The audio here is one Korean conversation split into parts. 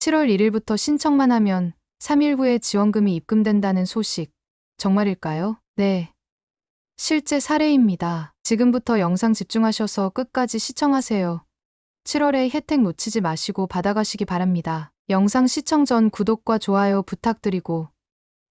7월 1일부터 신청만 하면 3일 후에 지원금이 입금된다는 소식. 정말일까요? 네. 실제 사례입니다. 지금부터 영상 집중하셔서 끝까지 시청하세요. 7월에 혜택 놓치지 마시고 받아가시기 바랍니다. 영상 시청 전 구독과 좋아요 부탁드리고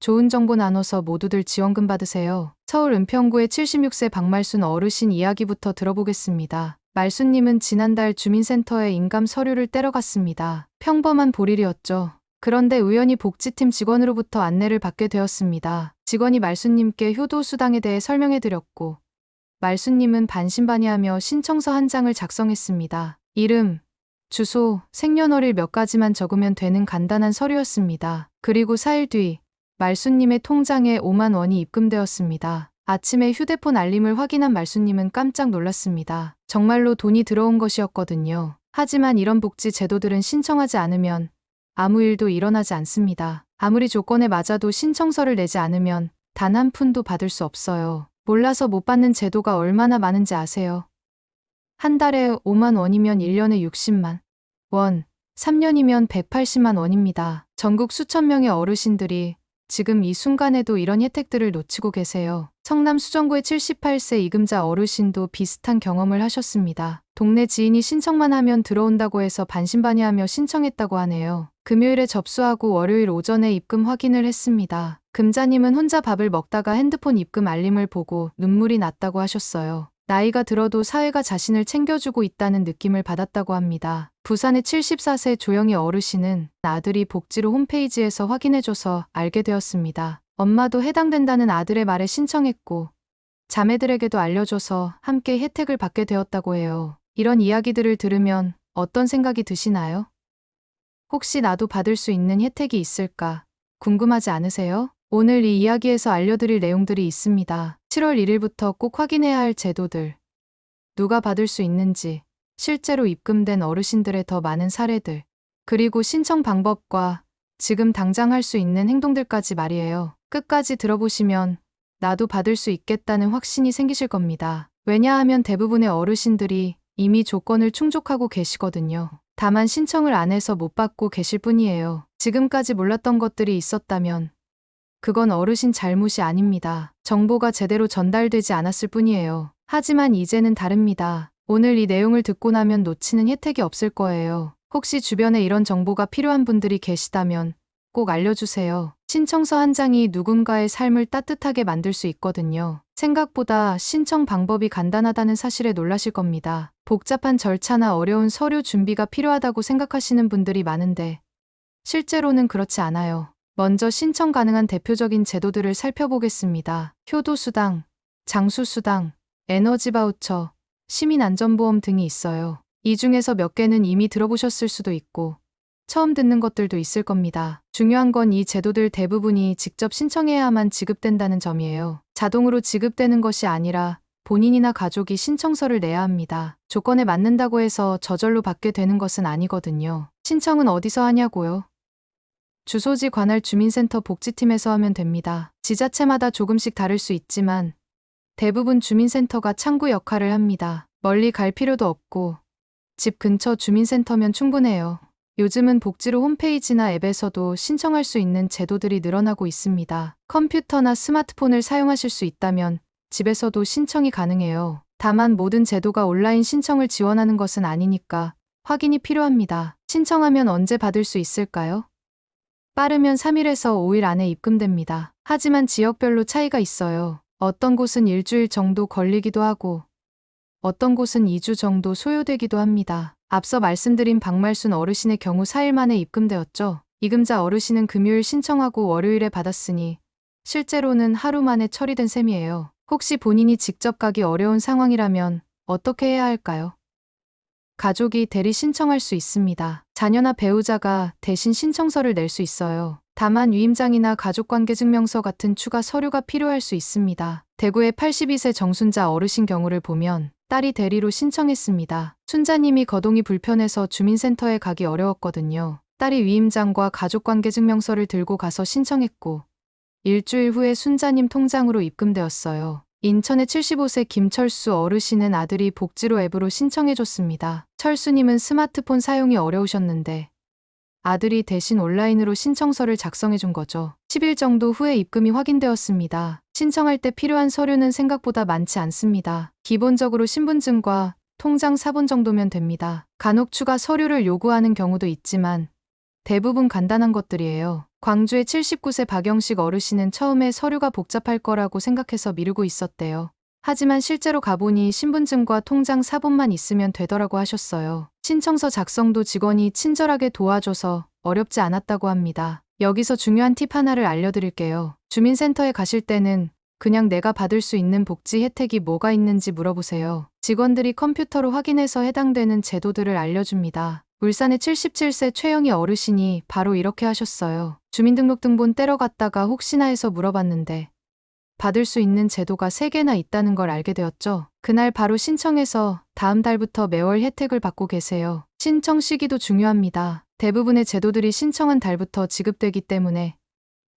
좋은 정보 나눠서 모두들 지원금 받으세요. 서울 은평구의 76세 박말순 어르신 이야기부터 들어보겠습니다. 말순님은 지난달 주민센터에 인감 서류를 떼러갔습니다. 평범한 볼일이었죠. 그런데 우연히 복지팀 직원으로부터 안내를 받게 되었습니다. 직원이 말순님께 효도수당에 대해 설명해 드렸고, 말순님은 반신반의하며 신청서 한 장을 작성했습니다. 이름, 주소, 생년월일 몇 가지만 적으면 되는 간단한 서류였습니다. 그리고 4일 뒤, 말순님의 통장에 5만 원이 입금되었습니다. 아침에 휴대폰 알림을 확인한 말순님은 깜짝 놀랐습니다. 정말로 돈이 들어온 것이었거든요. 하지만 이런 복지 제도들은 신청하지 않으면 아무 일도 일어나지 않습니다. 아무리 조건에 맞아도 신청서를 내지 않으면 단 한 푼도 받을 수 없어요. 몰라서 못 받는 제도가 얼마나 많은지 아세요? 한 달에 5만 원이면 1년에 60만 원, 3년이면 180만 원입니다. 전국 수천 명의 어르신들이 지금 이 순간에도 이런 혜택들을 놓치고 계세요. 성남 수정구의 78세 이금자 어르신도 비슷한 경험을 하셨습니다. 동네 지인이 신청만 하면 들어온다고 해서 반신반의하며 신청했다고 하네요. 금요일에 접수하고 월요일 오전에 입금 확인을 했습니다. 금자님은 혼자 밥을 먹다가 핸드폰 입금 알림을 보고 눈물이 났다고 하셨어요. 나이가 들어도 사회가 자신을 챙겨주고 있다는 느낌을 받았다고 합니다. 부산의 74세 조영희 어르신은 아들이 복지로 홈페이지에서 확인해줘서 알게 되었습니다. 엄마도 해당된다는 아들의 말에 신청했고, 자매들에게도 알려줘서 함께 혜택을 받게 되었다고 해요. 이런 이야기들을 들으면 어떤 생각이 드시나요? 혹시 나도 받을 수 있는 혜택이 있을까? 궁금하지 않으세요? 오늘 이 이야기에서 알려드릴 내용들이 있습니다. 7월 1일부터 꼭 확인해야 할 제도들. 누가 받을 수 있는지, 실제로 입금된 어르신들의 더 많은 사례들, 그리고 신청 방법과 지금 당장 할 수 있는 행동들까지 말이에요. 끝까지 들어보시면 나도 받을 수 있겠다는 확신이 생기실 겁니다. 왜냐하면 대부분의 어르신들이 이미 조건을 충족하고 계시거든요. 다만 신청을 안 해서 못 받고 계실 뿐이에요. 지금까지 몰랐던 것들이 있었다면 그건 어르신 잘못이 아닙니다. 정보가 제대로 전달되지 않았을 뿐이에요. 하지만 이제는 다릅니다. 오늘 이 내용을 듣고 나면 놓치는 혜택이 없을 거예요. 혹시 주변에 이런 정보가 필요한 분들이 계시다면 꼭 알려주세요. 신청서 한 장이 누군가의 삶을 따뜻하게 만들 수 있거든요. 생각보다 신청 방법이 간단하다는 사실에 놀라실 겁니다. 복잡한 절차나 어려운 서류 준비가 필요하다고 생각하시는 분들이 많은데 실제로는 그렇지 않아요. 먼저 신청 가능한 대표적인 제도들을 살펴보겠습니다. 효도수당, 장수수당, 에너지바우처, 시민안전보험 등이 있어요. 이 중에서 몇 개는 이미 들어보셨을 수도 있고, 처음 듣는 것들도 있을 겁니다. 중요한 건 이 제도들 대부분이 직접 신청해야만 지급된다는 점이에요. 자동으로 지급되는 것이 아니라 본인이나 가족이 신청서를 내야 합니다. 조건에 맞는다고 해서 저절로 받게 되는 것은 아니거든요. 신청은 어디서 하냐고요? 주소지 관할 주민센터 복지팀에서 하면 됩니다. 지자체마다 조금씩 다를 수 있지만 대부분 주민센터가 창구 역할을 합니다. 멀리 갈 필요도 없고 집 근처 주민센터면 충분해요. 요즘은 복지로 홈페이지나 앱에서도 신청할 수 있는 제도들이 늘어나고 있습니다. 컴퓨터나 스마트폰을 사용하실 수 있다면 집에서도 신청이 가능해요. 다만 모든 제도가 온라인 신청을 지원하는 것은 아니니까 확인이 필요합니다. 신청하면 언제 받을 수 있을까요? 빠르면 3일에서 5일 안에 입금됩니다. 하지만 지역별로 차이가 있어요. 어떤 곳은 일주일 정도 걸리기도 하고, 어떤 곳은 2주 정도 소요되기도 합니다. 앞서 말씀드린 박말순 어르신의 경우 4일 만에 입금되었죠. 이금자 어르신은 금요일 신청하고 월요일에 받았으니 실제로는 하루 만에 처리된 셈이에요. 혹시 본인이 직접 가기 어려운 상황이라면 어떻게 해야 할까요? 가족이 대리 신청할 수 있습니다. 자녀나 배우자가 대신 신청서를 낼 수 있어요. 다만 위임장이나 가족관계증명서 같은 추가 서류가 필요할 수 있습니다. 대구의 82세 정순자 어르신 경우를 보면 딸이 대리로 신청했습니다. 순자님이 거동이 불편해서 주민센터에 가기 어려웠거든요. 딸이 위임장과 가족관계증명서를 들고 가서 신청했고 일주일 후에 순자님 통장으로 입금되었어요. 인천의 75세 김철수 어르신은 아들이 복지로 앱으로 신청해줬습니다. 철수님은 스마트폰 사용이 어려우셨는데 아들이 대신 온라인으로 신청서를 작성해 준 거죠. 10일 정도 후에 입금이 확인되었습니다. 신청할 때 필요한 서류는 생각보다 많지 않습니다. 기본적으로 신분증과 통장 사본 정도면 됩니다. 간혹 추가 서류를 요구하는 경우도 있지만 대부분 간단한 것들이에요. 광주의 79세 박영식 어르신은 처음에 서류가 복잡할 거라고 생각해서 미루고 있었대요. 하지만 실제로 가보니 신분증과 통장 사본만 있으면 되더라고 하셨어요. 신청서 작성도 직원이 친절하게 도와줘서 어렵지 않았다고 합니다. 여기서 중요한 팁 하나를 알려드릴게요. 주민센터에 가실 때는 그냥 내가 받을 수 있는 복지 혜택이 뭐가 있는지 물어보세요. 직원들이 컴퓨터로 확인해서 해당되는 제도들을 알려줍니다. 울산의 77세 최영희 어르신이 바로 이렇게 하셨어요. 주민등록등본 떼러 갔다가 혹시나 해서 물어봤는데 받을 수 있는 제도가 3개나 있다는 걸 알게 되었죠. 그날 바로 신청해서 다음 달부터 매월 혜택을 받고 계세요. 신청 시기도 중요합니다. 대부분의 제도들이 신청한 달부터 지급되기 때문에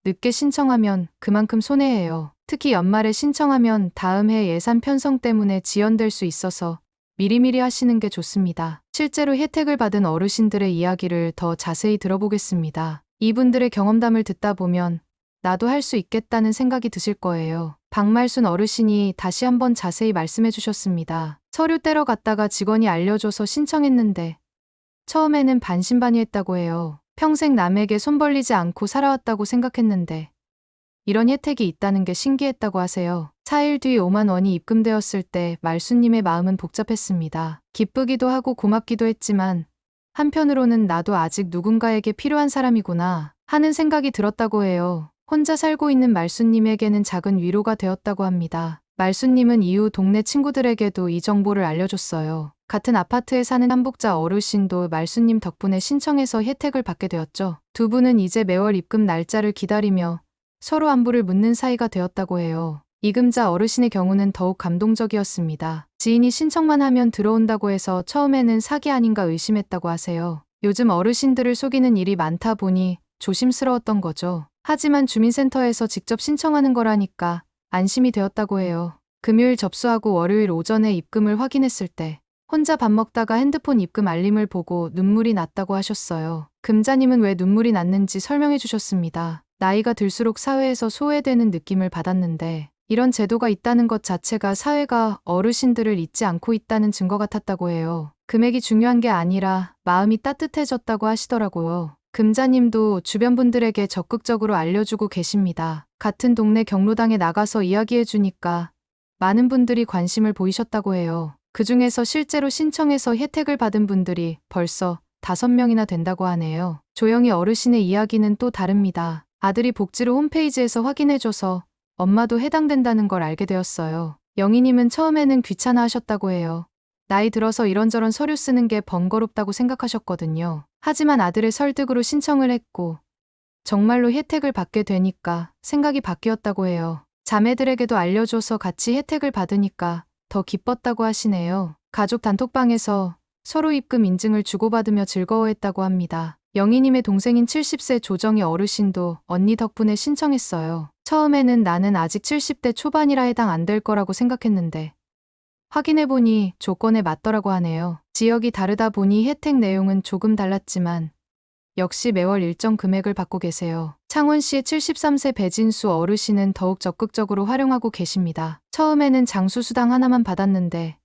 늦게 신청하면 그만큼 손해예요. 특히 연말에 신청하면 다음 해 예산 편성 때문에 지연될 수 있어서 미리미리 하시는 게 좋습니다. 실제로 혜택을 받은 어르신들의 이야기를 더 자세히 들어보겠습니다. 이분들의 경험담을 듣다 보면 나도 할 수 있겠다는 생각이 드실 거예요. 박말순 어르신이 다시 한번 자세히 말씀해 주셨습니다. 서류 떼러 갔다가 직원이 알려줘서 신청했는데 처음에는 반신반의했다고 해요. 평생 남에게 손 벌리지 않고 살아왔다고 생각했는데 이런 혜택이 있다는 게 신기했다고 하세요. 4일 뒤 5만 원이 입금되었을 때 말수님의 마음은 복잡했습니다. 기쁘기도 하고 고맙기도 했지만 한편으로는 나도 아직 누군가에게 필요한 사람이구나 하는 생각이 들었다고 해요. 혼자 살고 있는 말수님에게는 작은 위로가 되었다고 합니다. 말수님은 이후 동네 친구들에게도 이 정보를 알려줬어요. 같은 아파트에 사는 한복자 어르신도 말수님 덕분에 신청해서 혜택을 받게 되었죠. 두 분은 이제 매월 입금 날짜를 기다리며 서로 안부를 묻는 사이가 되었다고 해요. 이금자 어르신의 경우는 더욱 감동적이었습니다. 지인이 신청만 하면 들어온다고 해서 처음에는 사기 아닌가 의심했다고 하세요. 요즘 어르신들을 속이는 일이 많다 보니 조심스러웠던 거죠. 하지만 주민센터에서 직접 신청하는 거라니까 안심이 되었다고 해요. 금요일 접수하고 월요일 오전에 입금을 확인했을 때 혼자 밥 먹다가 핸드폰 입금 알림을 보고 눈물이 났다고 하셨어요. 금자님은 왜 눈물이 났는지 설명해 주셨습니다. 나이가 들수록 사회에서 소외되는 느낌을 받았는데 이런 제도가 있다는 것 자체가 사회가 어르신들을 잊지 않고 있다는 증거 같았다고 해요. 금액이 중요한 게 아니라 마음이 따뜻해졌다고 하시더라고요. 금자님도 주변 분들에게 적극적으로 알려주고 계십니다. 같은 동네 경로당에 나가서 이야기해 주니까 많은 분들이 관심을 보이셨다고 해요. 그 중에서 실제로 신청해서 혜택을 받은 분들이 벌써 5명이나 된다고 하네요. 조영희 어르신의 이야기는 또 다릅니다. 아들이 복지로 홈페이지에서 확인해줘서 엄마도 해당된다는 걸 알게 되었어요. 영희님은 처음에는 귀찮아 하셨다고 해요. 나이 들어서 이런저런 서류 쓰는 게 번거롭다고 생각하셨거든요. 하지만 아들의 설득으로 신청을 했고, 정말로 혜택을 받게 되니까 생각이 바뀌었다고 해요. 자매들에게도 알려줘서 같이 혜택을 받으니까 더 기뻤다고 하시네요. 가족 단톡방에서 서로 입금 인증을 주고받으며 즐거워했다고 합니다. 영희님의 동생인 70세 조정희 어르신도 언니 덕분에 신청했어요. 처음에는 나는 아직 70대 초반이라 해당 안 될 거라고 생각했는데 확인해보니 조건에 맞더라고 하네요. 지역이 다르다 보니 혜택 내용은 조금 달랐지만 역시 매월 일정 금액을 받고 계세요. 창원시의 73세 배진수 어르신은 더욱 적극적으로 활용하고 계십니다. 처음에는 장수수당 하나만 받았는데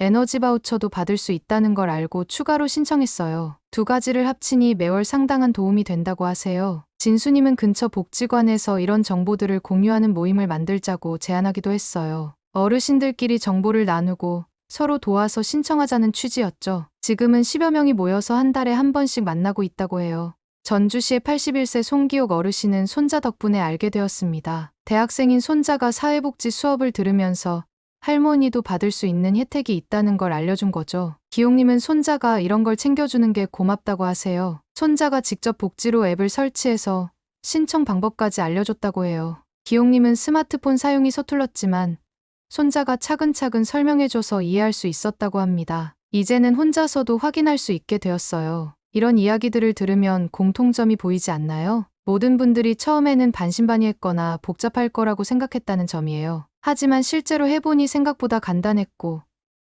에너지 바우처도 받을 수 있다는 걸 알고 추가로 신청했어요. 두 가지를 합치니 매월 상당한 도움이 된다고 하세요. 진수님은 근처 복지관에서 이런 정보들을 공유하는 모임을 만들자고 제안하기도 했어요. 어르신들끼리 정보를 나누고 서로 도와서 신청하자는 취지였죠. 지금은 10여 명이 모여서 한 달에 한 번씩 만나고 있다고 해요. 전주시의 81세 송기옥 어르신은 손자 덕분에 알게 되었습니다. 대학생인 손자가 사회복지 수업을 들으면서 할머니도 받을 수 있는 혜택이 있다는 걸 알려준 거죠. 기용님은 손자가 이런 걸 챙겨주는 게 고맙다고 하세요. 손자가 직접 복지로 앱을 설치해서 신청 방법까지 알려줬다고 해요. 기용님은 스마트폰 사용이 서툴렀지만 손자가 차근차근 설명해줘서 이해할 수 있었다고 합니다. 이제는 혼자서도 확인할 수 있게 되었어요. 이런 이야기들을 들으면 공통점이 보이지 않나요? 모든 분들이 처음에는 반신반의했거나 복잡할 거라고 생각했다는 점이에요. 하지만 실제로 해보니 생각보다 간단했고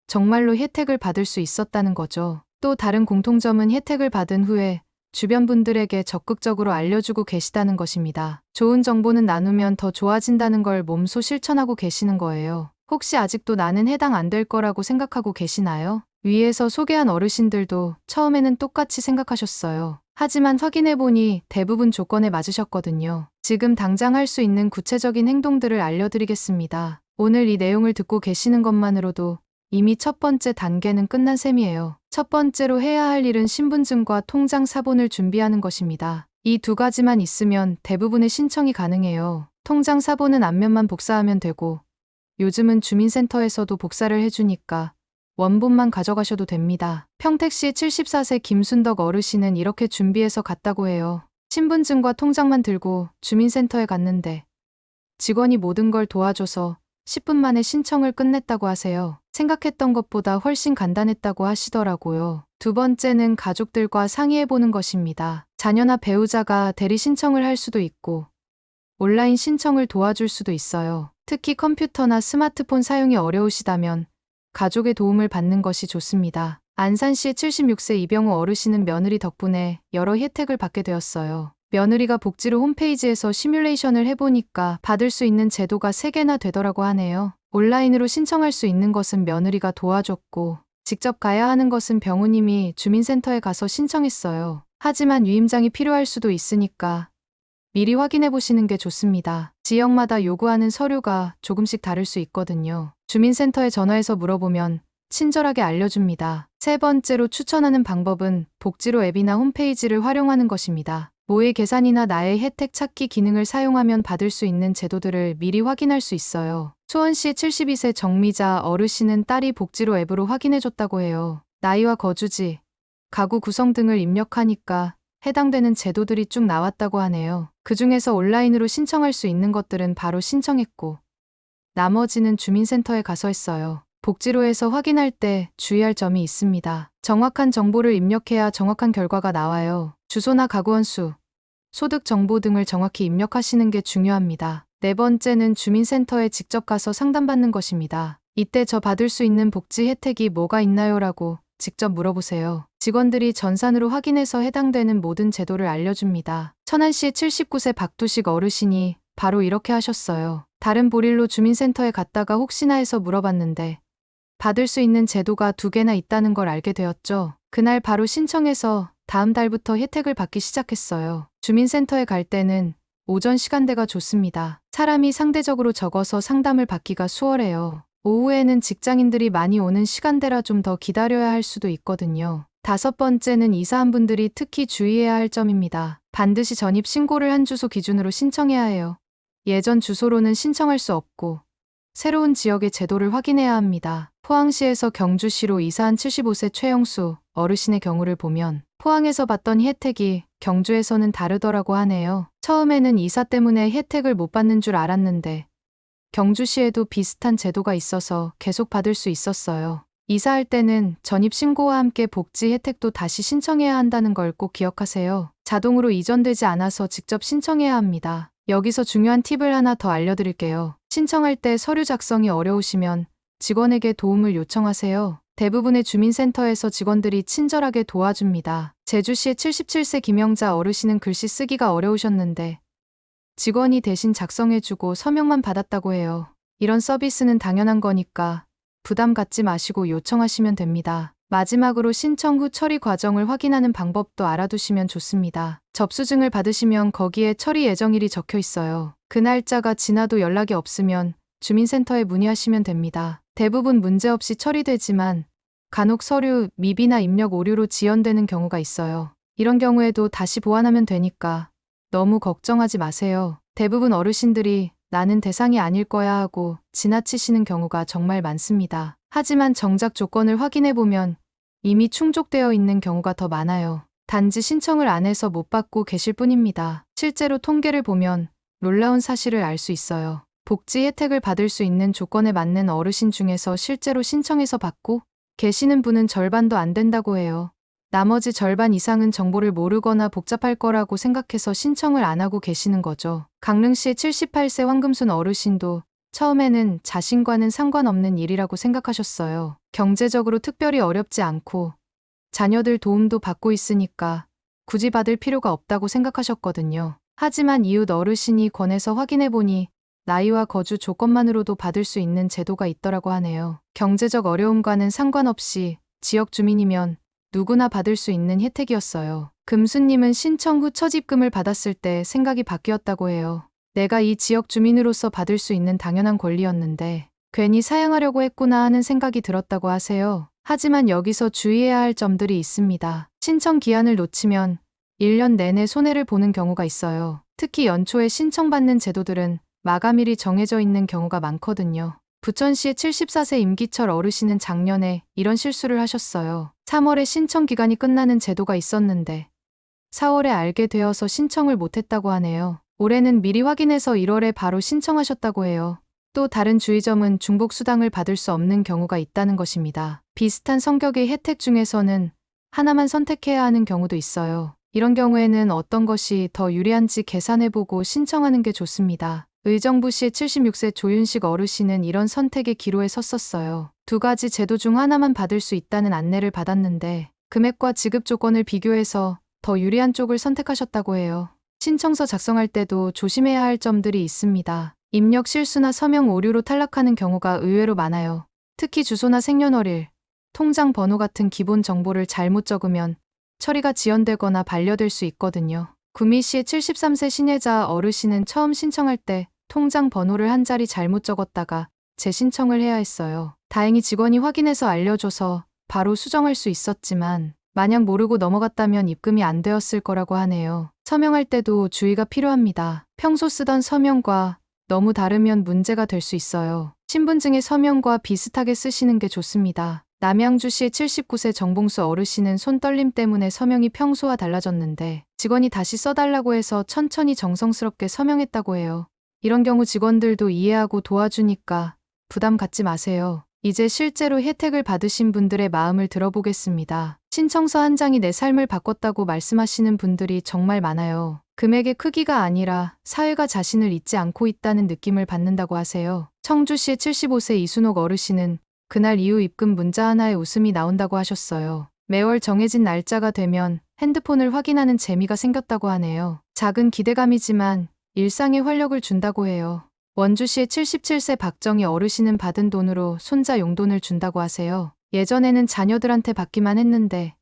정말로 혜택을 받을 수 있었다는 거죠. 또 다른 공통점은 혜택을 받은 후에 주변 분들에게 적극적으로 알려주고 계시다는 것입니다. 좋은 정보는 나누면 더 좋아진다는 걸 몸소 실천하고 계시는 거예요. 혹시 아직도 나는 해당 안 될 거라고 생각하고 계시나요? 위에서 소개한 어르신들도 처음에는 똑같이 생각하셨어요. 하지만 확인해보니 대부분 조건에 맞으셨거든요. 지금 당장 할 수 있는 구체적인 행동들을 알려드리겠습니다. 오늘 이 내용을 듣고 계시는 것만으로도 이미 첫 번째 단계는 끝난 셈이에요. 첫 번째로 해야 할 일은 신분증과 통장 사본을 준비하는 것입니다. 이 두 가지만 있으면 대부분의 신청이 가능해요. 통장 사본은 앞면만 복사하면 되고 요즘은 주민센터에서도 복사를 해주니까 원본만 가져가셔도 됩니다. 평택시 74세 김순덕 어르신은 이렇게 준비해서 갔다고 해요. 신분증과 통장만 들고 주민센터에 갔는데 직원이 모든 걸 도와줘서 10분 만에 신청을 끝냈다고 하세요. 생각했던 것보다 훨씬 간단했다고 하시더라고요. 두 번째는 가족들과 상의해보는 것입니다. 자녀나 배우자가 대리 신청을 할 수도 있고 온라인 신청을 도와줄 수도 있어요. 특히 컴퓨터나 스마트폰 사용이 어려우시다면 가족의 도움을 받는 것이 좋습니다. 안산시 76세 이병우 어르신은 며느리 덕분에 여러 혜택을 받게 되었어요. 며느리가 복지로 홈페이지에서 시뮬레이션을 해보니까 받을 수 있는 제도가 3개나 되더라고 하네요. 온라인으로 신청할 수 있는 것은 며느리가 도와줬고, 직접 가야 하는 것은 병우님이 주민센터에 가서 신청했어요. 하지만 유임장이 필요할 수도 있으니까 미리 확인해 보시는 게 좋습니다. 지역마다 요구하는 서류가 조금씩 다를 수 있거든요. 주민센터에 전화해서 물어보면 친절하게 알려줍니다. 세 번째로 추천하는 방법은 복지로 앱이나 홈페이지를 활용하는 것입니다. 모의 계산이나 나의 혜택 찾기 기능을 사용하면 받을 수 있는 제도들을 미리 확인할 수 있어요. 수원시 72세 정미자 어르신은 딸이 복지로 앱으로 확인해줬다고 해요. 나이와 거주지, 가구 구성 등을 입력하니까 해당되는 제도들이 쭉 나왔다고 하네요. 그 중에서 온라인으로 신청할 수 있는 것들은 바로 신청했고, 나머지는 주민센터에 가서 했어요. 복지로에서 확인할 때 주의할 점이 있습니다. 정확한 정보를 입력해야 정확한 결과가 나와요. 주소나 가구원 수, 소득 정보 등을 정확히 입력하시는 게 중요합니다. 네 번째는 주민센터에 직접 가서 상담받는 것입니다. 이때 저 받을 수 있는 복지 혜택이 뭐가 있나요? 라고 직접 물어보세요. 직원들이 전산으로 확인해서 해당되는 모든 제도를 알려줍니다. 천안시 79세 박두식 어르신이 바로 이렇게 하셨어요. 다른 보릴로 주민센터에 갔다가 혹시나 해서 물어봤는데 받을 수 있는 제도가 두 개나 있다는 걸 알게 되었죠. 그날 바로 신청해서 다음 달부터 혜택을 받기 시작했어요. 주민센터에 갈 때는 오전 시간대가 좋습니다. 사람이 상대적으로 적어서 상담을 받기가 수월해요. 오후에는 직장인들이 많이 오는 시간대라 좀 더 기다려야 할 수도 있거든요. 다섯 번째는 이사한 분들이 특히 주의해야 할 점입니다. 반드시 전입 신고를 한 주소 기준으로 신청해야 해요. 예전 주소로는 신청할 수 없고 새로운 지역의 제도를 확인해야 합니다. 포항시에서 경주시로 이사한 75세 최영수 어르신의 경우를 보면 포항에서 받던 혜택이 경주에서는 다르더라고 하네요. 처음에는 이사 때문에 혜택을 못 받는 줄 알았는데 경주시에도 비슷한 제도가 있어서 계속 받을 수 있었어요. 이사할 때는 전입 신고와 함께 복지 혜택도 다시 신청해야 한다는 걸 꼭 기억하세요. 자동으로 이전되지 않아서 직접 신청해야 합니다. 여기서 중요한 팁을 하나 더 알려드릴게요. 신청할 때 서류 작성이 어려우시면 직원에게 도움을 요청하세요. 대부분의 주민센터에서 직원들이 친절하게 도와줍니다. 제주시의 77세 김영자 어르신은 글씨 쓰기가 어려우셨는데 직원이 대신 작성해주고 서명만 받았다고 해요. 이런 서비스는 당연한 거니까 부담 갖지 마시고 요청하시면 됩니다. 마지막으로 신청 후 처리 과정을 확인하는 방법도 알아두시면 좋습니다. 접수증을 받으시면 거기에 처리 예정일이 적혀 있어요. 그 날짜가 지나도 연락이 없으면 주민센터에 문의하시면 됩니다. 대부분 문제없이 처리되지만 간혹 서류, 미비나 입력 오류로 지연되는 경우가 있어요. 이런 경우에도 다시 보완하면 되니까 너무 걱정하지 마세요. 대부분 어르신들이 나는 대상이 아닐 거야 하고 지나치시는 경우가 정말 많습니다. 하지만 정작 조건을 확인해 보면 이미 충족되어 있는 경우가 더 많아요. 단지 신청을 안 해서 못 받고 계실 뿐입니다. 실제로 통계를 보면 놀라운 사실을 알 수 있어요. 복지 혜택을 받을 수 있는 조건에 맞는 어르신 중에서 실제로 신청해서 받고 계시는 분은 절반도 안 된다고 해요. 나머지 절반 이상은 정보를 모르거나 복잡할 거라고 생각해서 신청을 안 하고 계시는 거죠. 강릉시 78세 황금순 어르신도 처음에는 자신과는 상관없는 일이라고 생각하셨어요. 경제적으로 특별히 어렵지 않고 자녀들 도움도 받고 있으니까 굳이 받을 필요가 없다고 생각하셨거든요. 하지만 이웃 어르신이 권해서 확인해 보니 나이와 거주 조건만으로도 받을 수 있는 제도가 있더라고 하네요. 경제적 어려움과는 상관없이 지역 주민이면 누구나 받을 수 있는 혜택이었어요. 금수님은 신청 후 처집금을 받았을 때 생각이 바뀌었다고 해요. 내가 이 지역 주민으로서 받을 수 있는 당연한 권리였는데 괜히 사양하려고 했구나 하는 생각이 들었다고 하세요. 하지만 여기서 주의해야 할 점들이 있습니다. 신청 기한을 놓치면 1년 내내 손해를 보는 경우가 있어요. 특히 연초에 신청받는 제도들은 마감일이 정해져 있는 경우가 많거든요. 부천시의 74세 임기철 어르신은 작년에 이런 실수를 하셨어요. 3월에 신청 기간이 끝나는 제도가 있었는데 4월에 알게 되어서 신청을 못했다고 하네요. 올해는 미리 확인해서 1월에 바로 신청하셨다고 해요. 또 다른 주의점은 중복 수당을 받을 수 없는 경우가 있다는 것입니다. 비슷한 성격의 혜택 중에서는 하나만 선택해야 하는 경우도 있어요. 이런 경우에는 어떤 것이 더 유리한지 계산해보고 신청하는 게 좋습니다. 의정부 시 76세 조윤식 어르신은 이런 선택의 기로에 섰었어요. 두 가지 제도 중 하나만 받을 수 있다는 안내를 받았는데 금액과 지급 조건을 비교해서 더 유리한 쪽을 선택하셨다고 해요. 신청서 작성할 때도 조심해야 할 점들이 있습니다. 입력 실수나 서명 오류로 탈락하는 경우가 의외로 많아요. 특히 주소나 생년월일, 통장 번호 같은 기본 정보를 잘못 적으면 처리가 지연되거나 반려될 수 있거든요. 구미시의 73세 신혜자 어르신은 처음 신청할 때 통장 번호를 한 자리 잘못 적었다가 재신청을 해야 했어요. 다행히 직원이 확인해서 알려줘서 바로 수정할 수 있었지만 만약 모르고 넘어갔다면 입금이 안 되었을 거라고 하네요. 서명할 때도 주의가 필요합니다. 평소 쓰던 서명과 너무 다르면 문제가 될 수 있어요. 신분증의 서명과 비슷하게 쓰시는 게 좋습니다. 남양주시 79세 정봉수 어르신은 손떨림 때문에 서명이 평소와 달라졌는데 직원이 다시 써달라고 해서 천천히 정성스럽게 서명했다고 해요. 이런 경우 직원들도 이해하고 도와주니까 부담 갖지 마세요. 이제 실제로 혜택을 받으신 분들의 마음을 들어보겠습니다. 신청서 한 장이 내 삶을 바꿨다고 말씀하시는 분들이 정말 많아요. 금액의 크기가 아니라 사회가 자신을 잊지 않고 있다는 느낌을 받는다고 하세요. 청주시의 75세 이순옥 어르신은 그날 이후 입금 문자 하나에 웃음이 나온다고 하셨어요. 매월 정해진 날짜가 되면 핸드폰을 확인하는 재미가 생겼다고 하네요. 작은 기대감이지만 일상에 활력을 준다고 해요. 원주시의 77세 박정희 어르신은 받은 돈으로 손자 용돈을 준다고 하세요. 예전에는 자녀들한테 받기만 했는데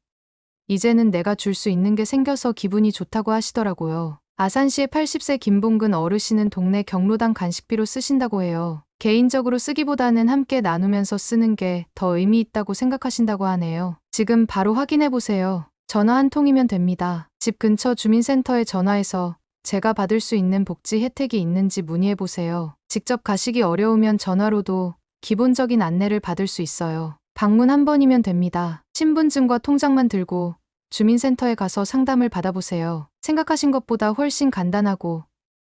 이제는 내가 줄 수 있는 게 생겨서 기분이 좋다고 하시더라고요. 아산시의 80세 김봉근 어르신은 동네 경로당 간식비로 쓰신다고 해요. 개인적으로 쓰기보다는 함께 나누면서 쓰는 게 더 의미 있다고 생각하신다고 하네요. 지금 바로 확인해 보세요. 전화 한 통이면 됩니다. 집 근처 주민센터에 전화해서 제가 받을 수 있는 복지 혜택이 있는지 문의해 보세요. 직접 가시기 어려우면 전화로도 기본적인 안내를 받을 수 있어요. 방문 한 번이면 됩니다. 신분증과 통장만 들고 주민센터에 가서 상담을 받아보세요. 생각하신 것보다 훨씬 간단하고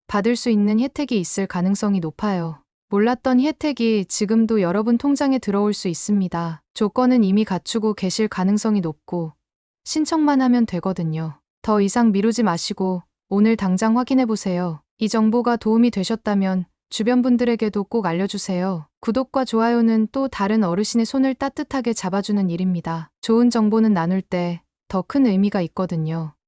받을 수 있는 혜택이 있을 가능성이 높아요. 몰랐던 혜택이 지금도 여러분 통장에 들어올 수 있습니다. 조건은 이미 갖추고 계실 가능성이 높고 신청만 하면 되거든요. 더 이상 미루지 마시고 오늘 당장 확인해 보세요. 이 정보가 도움이 되셨다면 주변 분들에게도 꼭 알려주세요. 구독과 좋아요는 또 다른 어르신의 손을 따뜻하게 잡아주는 일입니다. 좋은 정보는 나눌 때 더 큰 의미가 있거든요.